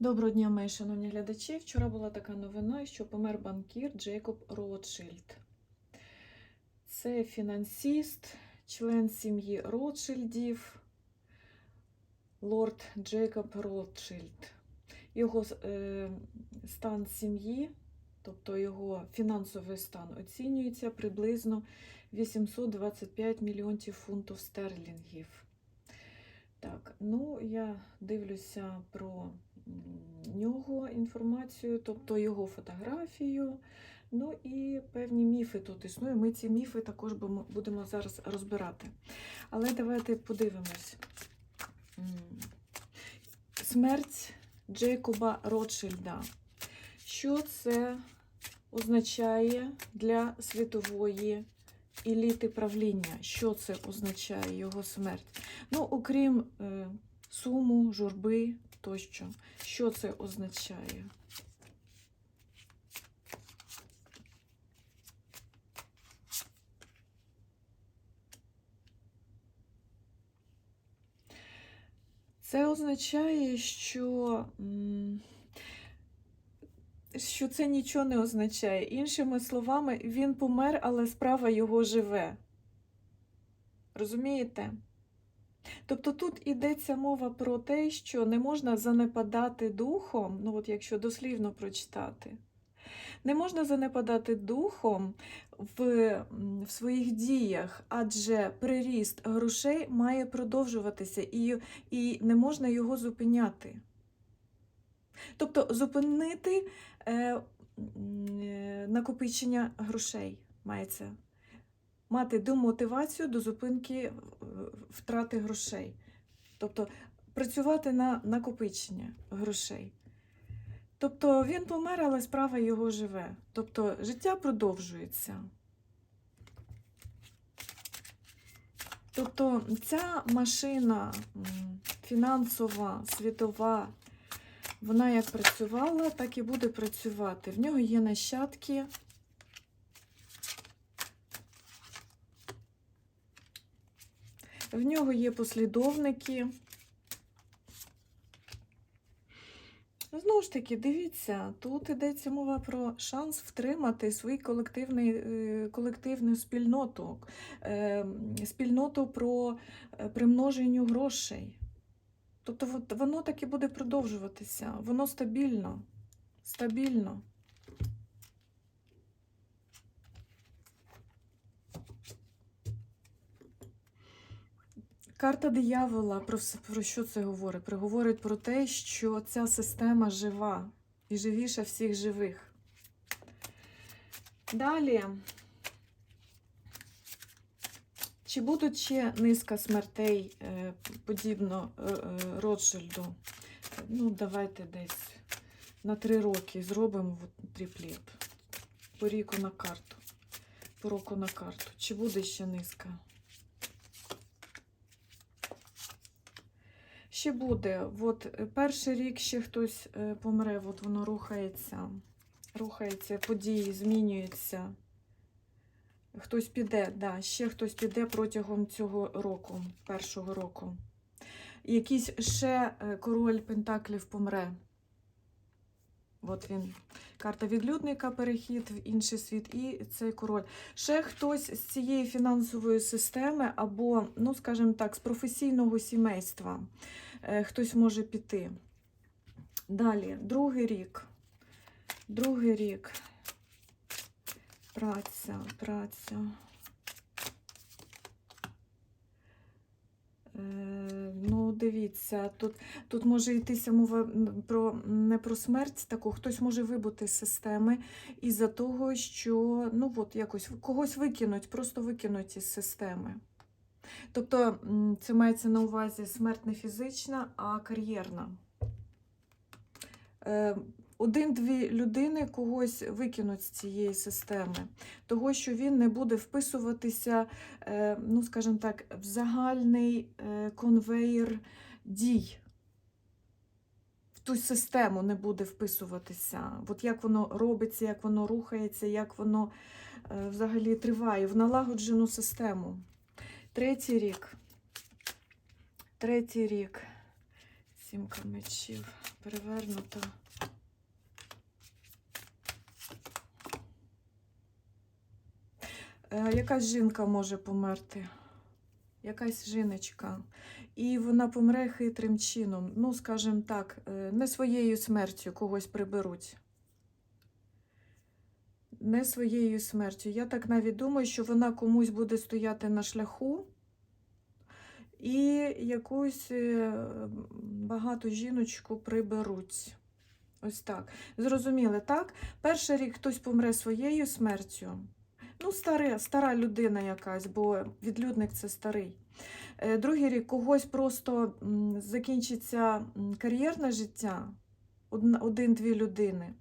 Доброго дня, мої шановні глядачі. Вчора була така новина, що помер банкір Джейкоб Ротшильд. Це фінансіст, член сім'ї Ротшильдів, лорд Джейкоб Ротшильд. Його е, стан сім'ї, тобто його фінансовий стан, оцінюється приблизно 825 мільйонів фунтів стерлінгів. Так, ну я дивлюся про нього інформацію, тобто його фотографію. Ну і певні міфи тут існують. Ми ці міфи також будемо- будемо зараз розбирати. Але давайте подивимось. Смерть Джейкоба Ротшильда. Що це означає для світової еліти правління? Що це означає його смерть? Ну, окрім е, суму, журби тощо. Що це означає? Це означає, що, що це нічого не означає. Іншими словами, він помер, але справа його живе. Розумієте? Тобто тут йдеться мова про те, що не можна занепадати духом, ну от якщо дослівно прочитати, не можна занепадати духом в, в своїх діях, адже приріст грошей має продовжуватися і, і не можна його зупиняти. Тобто зупинити е, е, накопичення грошей мається мати демотивацію до зупинки е, втрати грошей. Тобто працювати на накопичення грошей. Тобто він помер, але справа його живе. Тобто життя продовжується. Тобто ця машина фінансова, світова, вона як працювала, так і буде працювати. В нього є нащадки. В нього є послідовники. Знову ж таки, дивіться, тут йдеться мова про шанс втримати свою колективний, е, колективну спільноту, е, спільноту про е, примноженню грошей. Тобто воно так і буде продовжуватися, воно стабільно, стабільно. Карта диявола про, про що це говорить? Про- Говорить про те, що ця система жива і живіша всіх живих. Далі. Чи будуть ще низка смертей е, подібно е, е, Ротшильду? Ну, давайте десь на три роки зробимо тріплет. По ріку на карту. По року на карту. Чи буде ще низка? Ще буде. От е, перший рік ще хтось е, помре, от воно рухається. Рухається, події змінюються. Хтось піде, да, ще хтось піде протягом цього року, першого року. Якийсь ще е, король Пентаклів помре. От він. Карта відлюдника, перехід в інший світ, і цей король. Ще хтось з цієї фінансової системи, або, ну, скажімо так, з професійного сімейства. Е, Хтось може піти. Далі, другий рік. Другий рік. Праця, праця. Ну, дивіться, тут, тут може йтися мова про не про смерть таку, хтось може вибути з системи із-за того, що ну от якось когось викинуть, просто викинуть із системи. Тобто це мається на увазі смерть не фізична, а кар'єрна. Один-дві людини когось викинуть з цієї системи, того, що він не буде вписуватися, е, ну, скажімо так, в загальний е, конвейер дій. Ту систему не буде вписуватися. От як воно робиться, як воно рухається, як воно е, взагалі триває, в налагоджену систему. Третій рік. Третій рік. Сімка мечів перевернута. Е, Якась жінка може померти. Якась жіночка. І вона помре хитрим чином. Ну, скажімо так, е, не своєю смертю когось приберуть. Не своєю смертю. Я так навіть думаю, що вона комусь буде стояти на шляху. І якусь е, багату жіночку приберуть. Ось так. Зрозуміли, так? Перший рік хтось помре своєю смертю. Ну, старе, стара людина якась, бо відлюдник це старий. Е, Другий рік когось просто закінчиться кар'єрне життя, один-дві людини.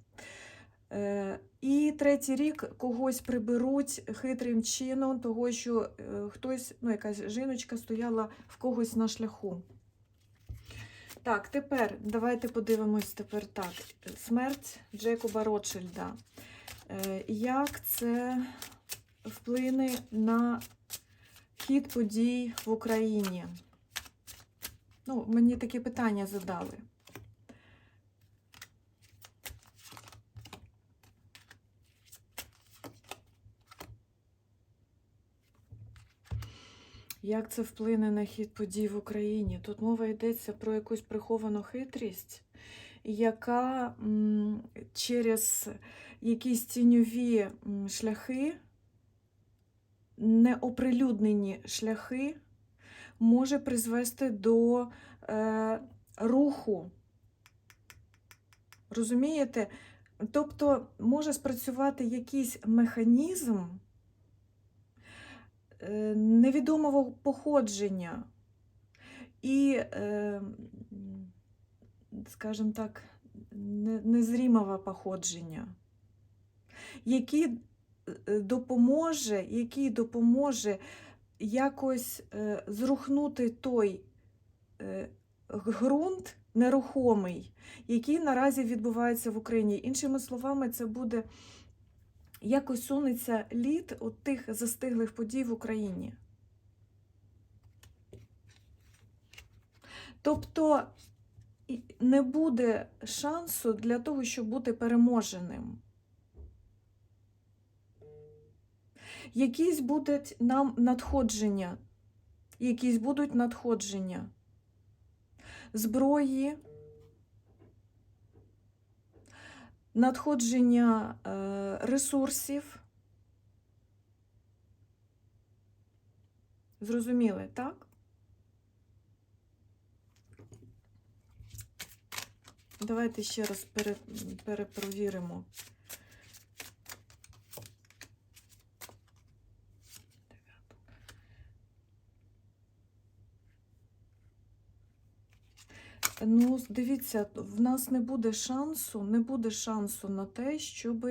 Е, І третій рік когось приберуть хитрим чином, того, що е, хтось, ну, якась жіночка стояла в когось на шляху. Так, тепер давайте подивимось тепер так. Смерть Джекоба Ротшильда. Як це вплине на хід подій в Україні? Ну, мені такі питання задали. Як це вплине на хід подій в Україні? Тут мова йдеться про якусь приховану хитрість, яка через якісь тіньові шляхи, неоприлюднені шляхи, може призвести до е, руху. Розумієте? Тобто може спрацювати якийсь механізм е, невідомого походження і, е, скажімо так, незрімого походження, е, допоможе, який допоможе якось е, зрухнути той е, ґрунт нерухомий, який наразі відбувається в Україні. Іншими словами, це буде якось сунеться лід от тих застиглих подій в Україні. Тобто не буде шансу для того, щоб бути переможеним. Якісь будуть нам надходження, якісь будуть надходження зброї, надходження е, ресурсів. Зрозуміли, так? Давайте ще раз пере, перепровіримо. Ну, дивіться, в нас не буде шансу, не буде шансу на те, щоб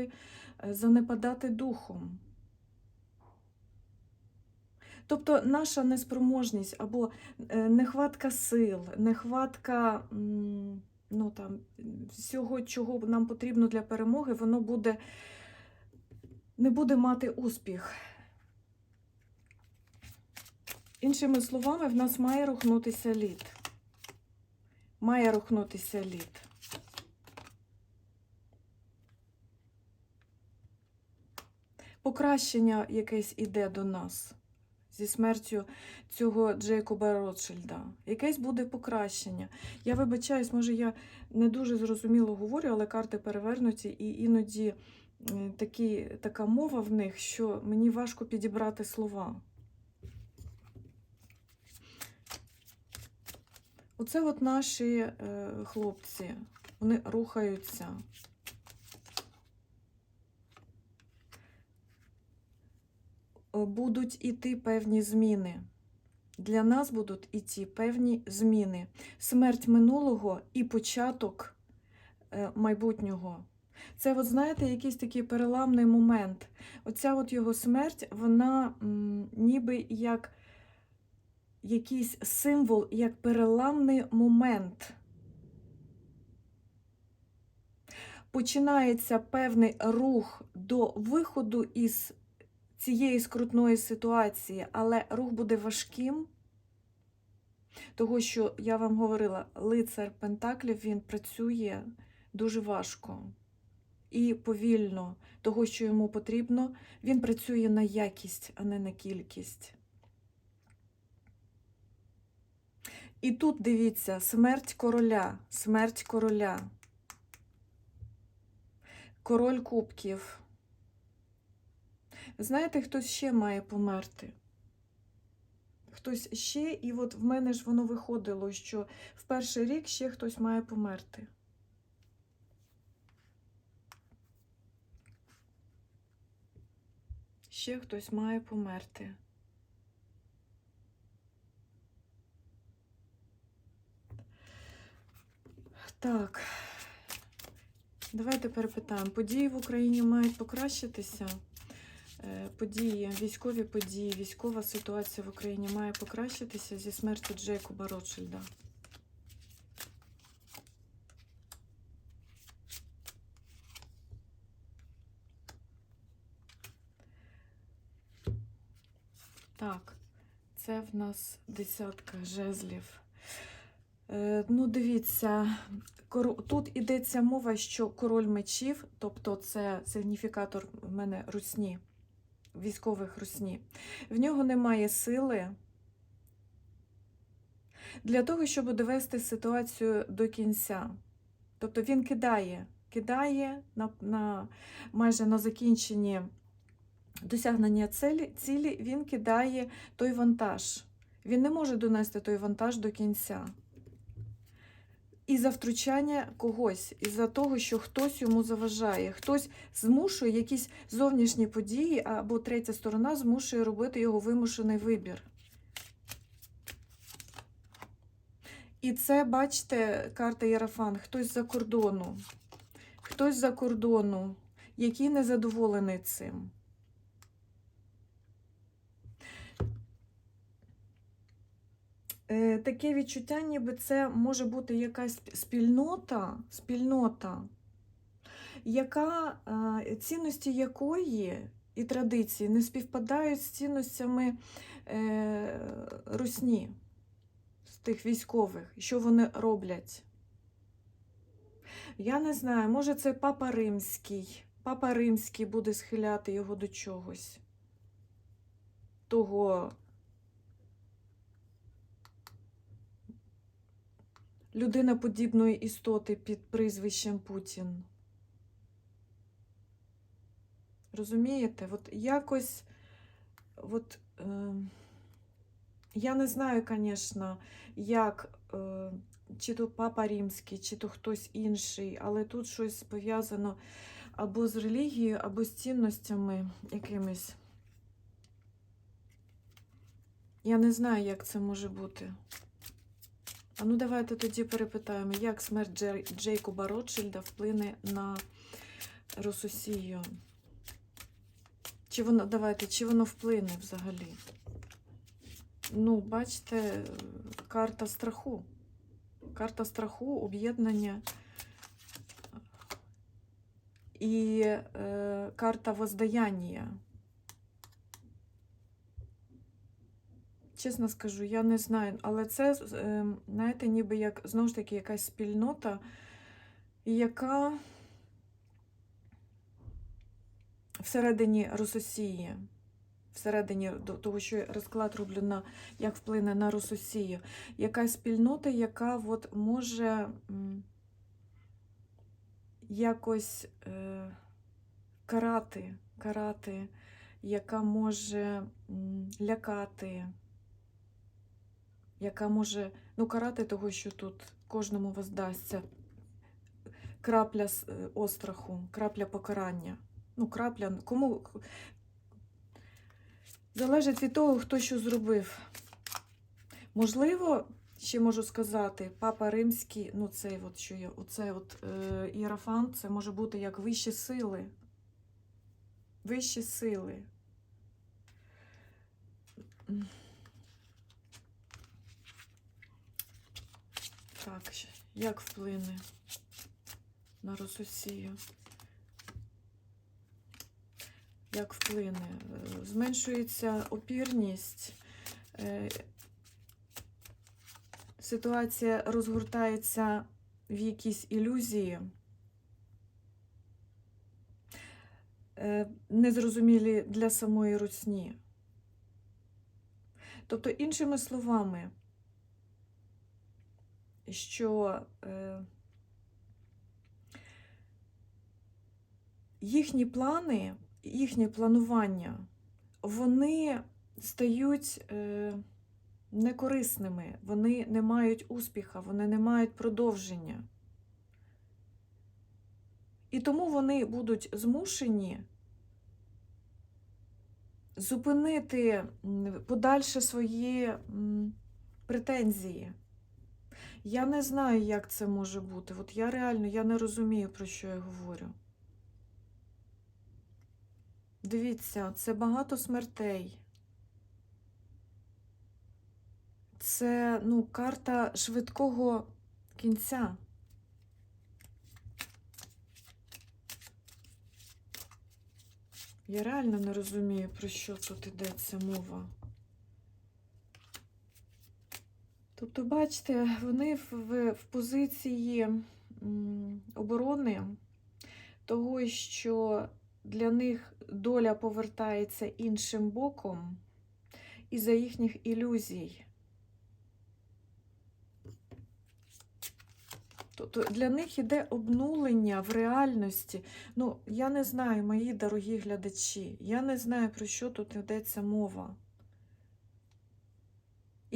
занепадати духом. Тобто наша неспроможність або е, нехватка сил, нехватка ну, там, всього, чого нам потрібно для перемоги, воно буде, не буде мати успіх. Іншими словами, в нас має рухнутися лід. Має рухнутися лід. Покращення якесь іде до нас зі смертю цього Джейкоба Ротшильда. Якесь буде покращення. Я вибачаюсь, може, я не дуже зрозуміло говорю, але карти перевернуті, і іноді такі, така мова в них, що мені важко підібрати слова. Оце от наші е, хлопці, вони рухаються. Будуть іти певні зміни. Для нас будуть іти певні зміни. Смерть минулого і початок е, майбутнього. Це, от, знаєте, якийсь такий переламний момент. Оця от його смерть, вона м, ніби як якийсь символ, як переламний момент. Починається певний рух до виходу із цієї скрутної ситуації, але рух буде важким. Того, що я вам говорила, лицар Пентаклів він працює дуже важко і повільно. Того, що йому потрібно, він працює на якість, а не на кількість. І тут дивіться, смерть короля, смерть короля, король кубків. Знаєте, хтось ще має померти. Хтось ще, і от в мене ж воно виходило, що в перший рік ще хтось має померти. Ще хтось має померти. Так. Давайте перепитаємо. Події в Україні мають покращитися. Е, Події, військові події, військова ситуація в Україні має покращитися зі смертю Джейкоба Ротшильда. Так, це в нас десятка жезлів. Е, ну, дивіться, тут йдеться мова, що король мечів, тобто це сигніфікатор в мене русні, військових русні, в нього немає сили для того, щоб довести ситуацію до кінця. Тобто він кидає, кидає на, на майже на закінченні досягнення цілі, цілі, він кидає той вантаж. Він не може донести той вантаж до кінця. І за втручання когось, і за того, що хтось йому заважає, хтось змушує якісь зовнішні події, або третя сторона змушує робити його вимушений вибір. І це, бачите, карта Єрафан, хтось за кордону, хтось за кордону, який незадоволений цим. Таке відчуття, ніби це може бути якась спільнота, спільнота, яка, е, цінності якої і традиції не співпадають з цінностями е, русні, з тих військових, що вони роблять. Я не знаю, може це папа римський. Папа римський буде схиляти його до чогось. Того людина подібної істоти під прізвищем Путін. Розумієте? От якось, от, е, я не знаю, звісно, як, е, чи то папа римський, чи то хтось інший, але тут щось пов'язано або з релігією, або з цінностями якимись. Я не знаю, як це може бути. А ну давайте тоді перепитаємо, як смерть Джей- Джейкоба Ротшильда вплине на Рососію. Чи воно, давайте, чи воно вплине взагалі? Ну, бачите, карта страху. Карта страху, об'єднання і е, карта воздаяння. Чесно скажу, я не знаю, але це, е, знаєте, ніби як знову ж таки якась спільнота, яка всередині Рососії, всередині того, що я розклад роблю на як вплине на Рососію, якась спільнота, яка от може якось е, карати, карати, яка може лякати яка може ну, карати того, що тут кожному воздасться крапля е, остраху, крапля покарання. Ну, крапля, кому залежить від того, хто що зробив. Можливо, ще можу сказати, папа римський, ну цей от, що є, оцей от е, іерафант, це може бути як вищі сили. Вищі сили. Так, як вплине на Рососію? Як вплине? Е, Зменшується опірність, е, ситуація розгортається в якісь ілюзії, е, незрозумілі для самої русні. Тобто, іншими словами, що е, їхні плани, їхнє планування, вони стають е, некорисними, вони не мають успіха, вони не мають продовження. І тому вони будуть змушені зупинити подальше свої претензії. Я не знаю, як це може бути. От я реально я не розумію, про що я говорю. Дивіться, це багато смертей. Це ну, карта швидкого кінця. Я реально не розумію, про що тут йдеться мова. Тобто, бачите, вони в, в, позиції оборони того, що для них доля повертається іншим боком із-за їхніх ілюзій. Тобто для них іде обнулення в реальності. Ну, я не знаю, мої дорогі глядачі, я не знаю, про що тут йдеться мова.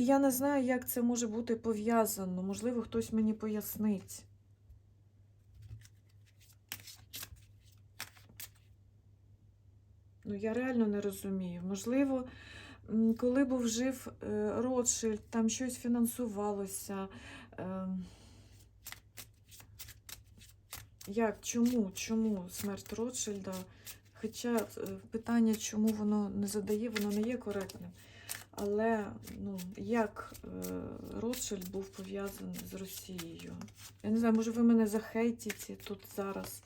І я не знаю, як це може бути пов'язано. Можливо, хтось мені пояснить. Ну, я реально не розумію. Можливо, коли був жив е, Ротшильд, там щось фінансувалося. ем, Як, чому, чому смерть Ротшильда? Хоча е, питання, чому воно не задає, воно не є коректним. Але ну, як е, Ротшильд був пов'язаний з Росією? Я не знаю, може ви мене захейтите тут зараз.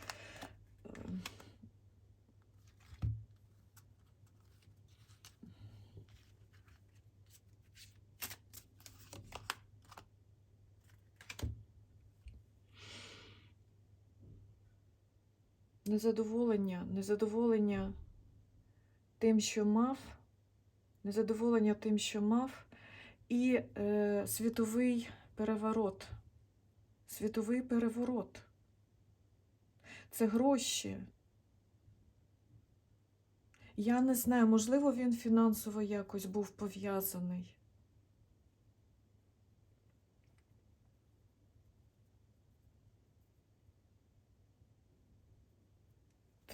Незадоволення, незадоволення тим, що мав, незадоволення тим, що мав, і е, світовий переворот. Світовий переворот. Це гроші. Я не знаю, можливо, він фінансово якось був пов'язаний.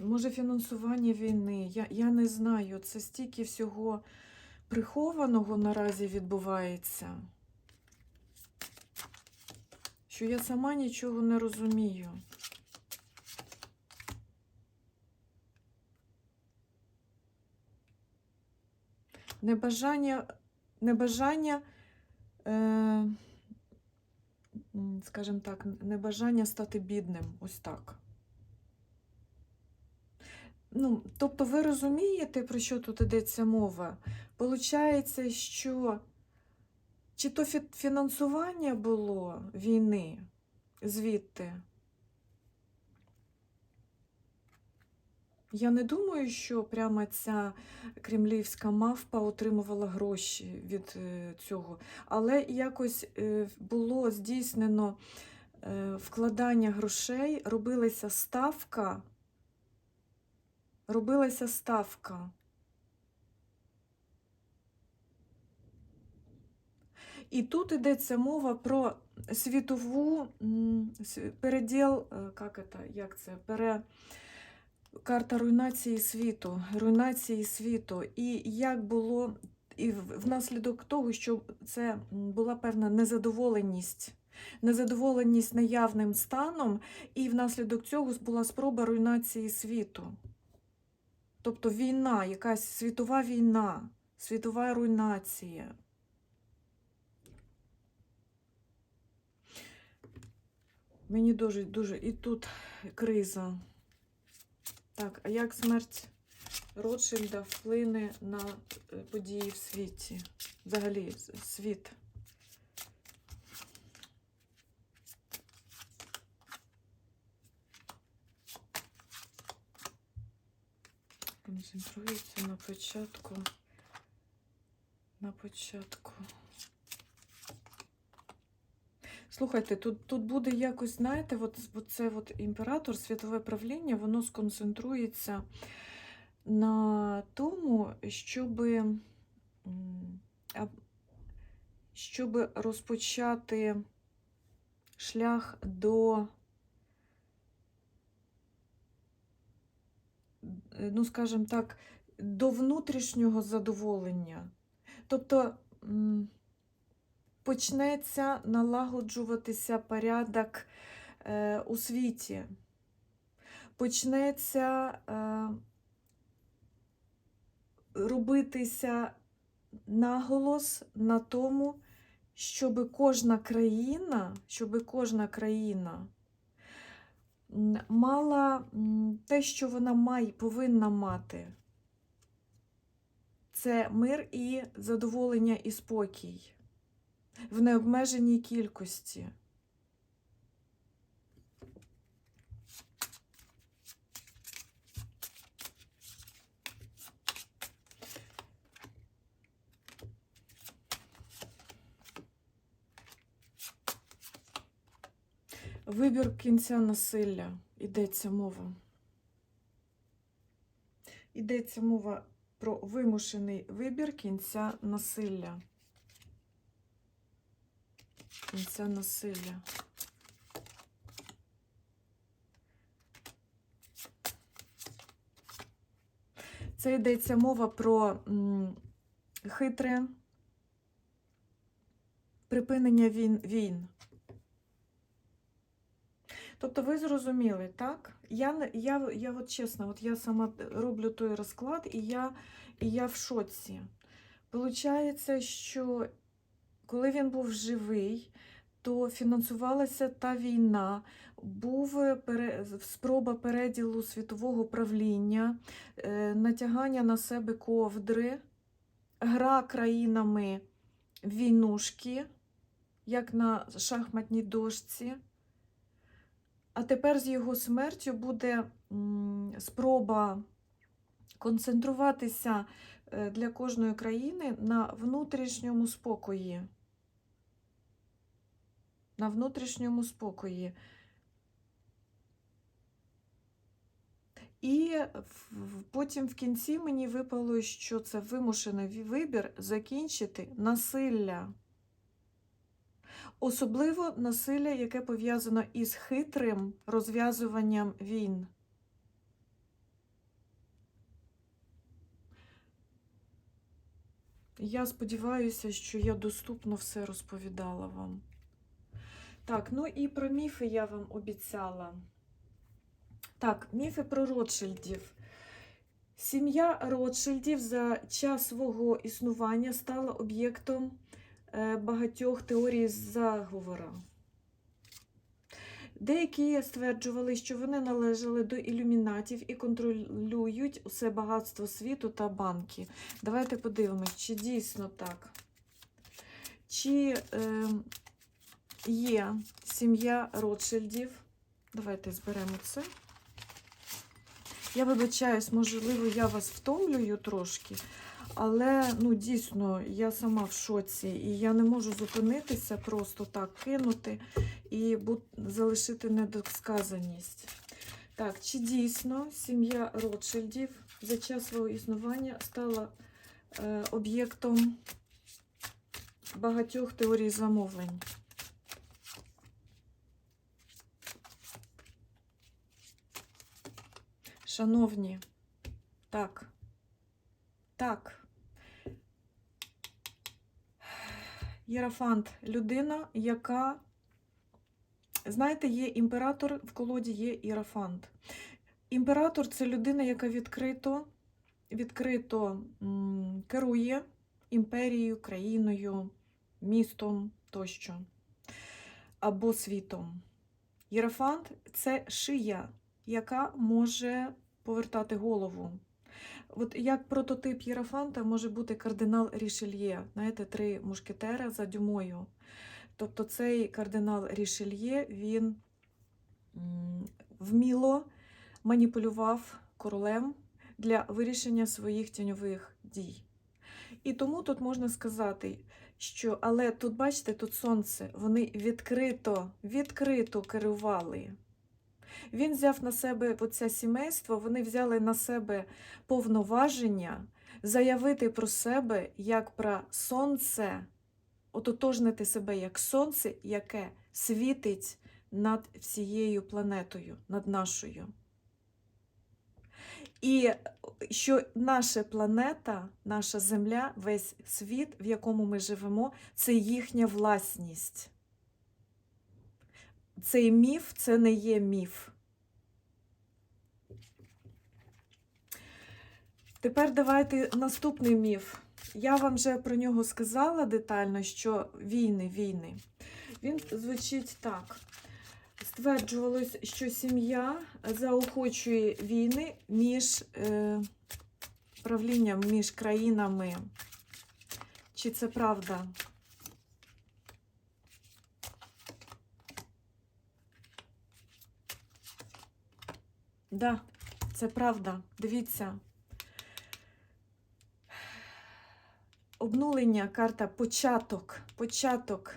Може, фінансування війни, я, я не знаю. Це стільки всього прихованого наразі відбувається, що я сама нічого не розумію. Небажання, небажання, е, скажімо так, небажання стати бідним, ось так. Ну, тобто ви розумієте, про що тут йдеться мова? Получається, що чи то фінансування було війни звідти? Я не думаю, що прямо ця кремлівська мавпа отримувала гроші від е, цього, але якось е, було здійснено е, вкладання грошей, робилася ставка робилася ставка. І тут йдеться мова про світову переділ, е, як це, як це, пере, карта руйнації світу, руйнації світу. І як було, і внаслідок того, що це була певна незадоволеність. Незадоволеність наявним станом, і внаслідок цього була спроба руйнації світу. Тобто війна, якась світова війна, світова руйнація. Мені дуже, дуже. І тут криза. Так, а як смерть Ротшильда вплине на е, події в світі? Взагалі, світ. Концентрується на початку. На початку. Слухайте, тут, тут буде якось, знаєте, от, це от імператор, світове правління, воно сконцентрується на тому, щоб, щоб розпочати шлях до, ну, скажімо так, до внутрішнього задоволення. Тобто почнеться налагоджуватися порядок е, у світі, почнеться е, робитися наголос на тому, щоб кожна країна, щоб кожна країна мала те, що вона має, повинна мати. Це мир і задоволення і спокій в необмеженій кількості. Вибір кінця насилля. Йдеться мова. Йдеться мова про вимушений вибір кінця насилля. Кінця насилля. Це йдеться мова про хитре припинення війн. Тобто ви зрозуміли, так? Я, я, я от чесно, от я сама роблю той розклад, і я, і я в шоці. Получається, що коли він був живий, то фінансувалася та війна, був пере- спроба переділу світового правління, е, натягання на себе ковдри, гра країнами війнушки, як на шахматній дошці. А тепер з його смертю буде спроба концентруватися е, для кожної країни на внутрішньому спокої. На внутрішньому спокої. І потім в кінці мені випало, що це вимушений вибір закінчити насилля. Особливо насилля, яке пов'язано із хитрим розв'язуванням війн. Я сподіваюся, що я доступно все розповідала вам. Так, ну і про міфи я вам обіцяла. Так, міфи про Ротшильдів. Сім'я Ротшильдів за час свого існування стала об'єктом багатьох теорій заговора. Деякі стверджували, що вони належали до ілюмінатів і контролюють усе багатство світу та банки. Давайте подивимось, чи дійсно так. Чи е, є сім'я Ротшильдів. Давайте зберемо це. Я вибачаюсь, можливо, я вас втомлюю трошки, але ну, дійсно я сама в шоці, і я не можу зупинитися, просто так кинути і залишити недосказаність. Так, чи дійсно сім'я Ротшильдів за час свого існування стала е, об'єктом багатьох теорій замовлень? Шановні, так, так. Єрафант людина, яка, знаєте, є імператор, в колоді є іерафант. Імператор це людина, яка відкрито, відкрито м, керує імперією, країною, містом тощо, або світом. Єрафант це шия, яка може повертати голову. От як прототип Єрафанта може бути кардинал Рішельє, знаєте, три мушкетера за дюмою. Тобто цей кардинал Рішельє, він вміло маніпулював королем, для вирішення своїх тіньових дій. І тому тут можна сказати, що, але тут, бачите, тут сонце, вони відкрито, відкрито керували. Він взяв на себе оце сімейство, вони взяли на себе повноваження заявити про себе як про сонце, ототожнити себе як сонце, яке світить над всією планетою, над нашою. І що наша планета, наша Земля, весь світ, в якому ми живемо, це їхня власність. Цей міф це не є міф. Тепер давайте наступний міф. Я вам вже про нього сказала детально, що війни, війни. Він звучить так. Стверджувалось, що сім'я заохочує війни між е, правлінням між країнами. Чи це правда? Да, це правда. Дивіться. Обнулення карта початок, початок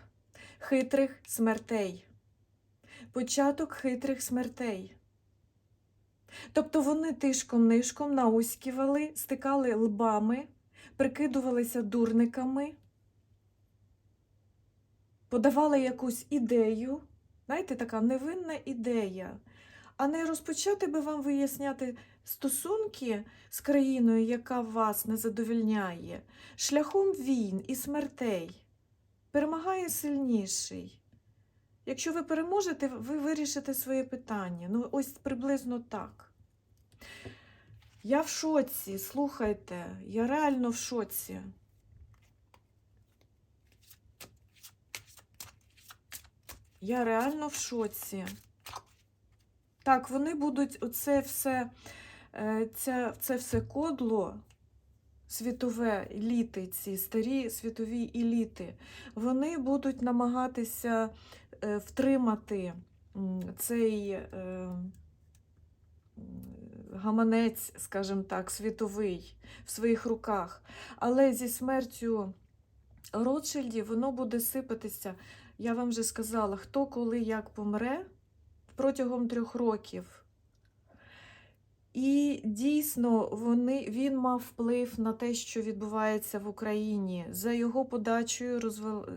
хитрих смертей. Початок хитрих смертей. Тобто вони тишком-нишком науськівали, стикали лбами, прикидувалися дурниками, подавали якусь ідею, знаєте, така невинна ідея. А не розпочати би вам виясняти стосунки з країною, яка вас не задовільняє, шляхом війн і смертей. Перемагає сильніший. Якщо ви переможете, ви вирішите своє питання. Ну, ось приблизно так. Я в шоці, слухайте, я реально в шоці. Я реально в шоці. Так, вони будуть оце все, е, ця, це все кодло, світове еліти, ці старі світові еліти, вони будуть намагатися е, втримати цей е, гаманець, скажімо так, світовий в своїх руках. Але зі смертю Ротшильдів воно буде сипатися. Я вам вже сказала, хто коли як помре протягом трьох років. І дійсно вони, він мав вплив на те, що відбувається в Україні. За його подачею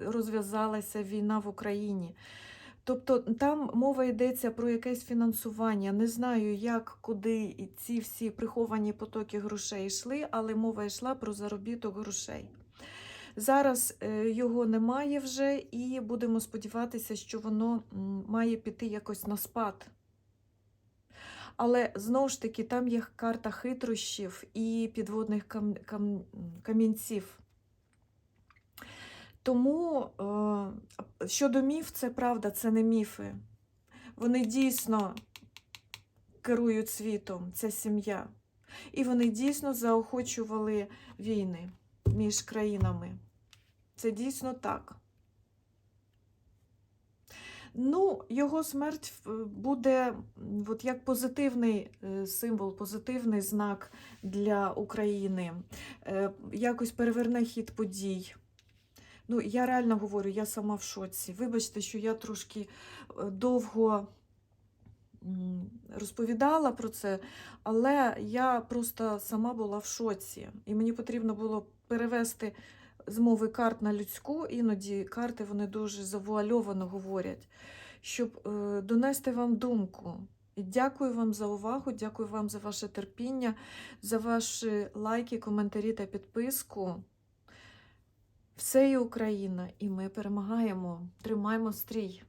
розв'язалася війна в Україні. Тобто там мова йдеться про якесь фінансування. Не знаю, як, куди ці всі приховані потоки грошей йшли, але мова йшла про заробіток грошей. Зараз е, його немає вже, і будемо сподіватися, що воно має піти якось на спад. Але знову ж таки, там є карта хитрощів і підводних кам... Кам... камінців. Тому е, щодо міф, це правда, це не міфи. Вони дійсно керують світом, це сім'я. І вони дійсно заохочували війни між країнами. Це дійсно так. Ну, його смерть е, буде от як позитивний е, символ, позитивний знак для України. Е, Якось переверне хід подій. Ну, я реально говорю, я сама в шоці. Вибачте, що я трошки довго розповідала про це, але я просто сама була в шоці. І мені потрібно було перевести з мови карт на людську, іноді карти вони дуже завуальовано говорять, щоб е, донести вам думку. І дякую вам за увагу, дякую вам за ваше терпіння, за ваші лайки, коментарі та підписку. Все є Україна, і ми перемагаємо. Тримаємо стрій.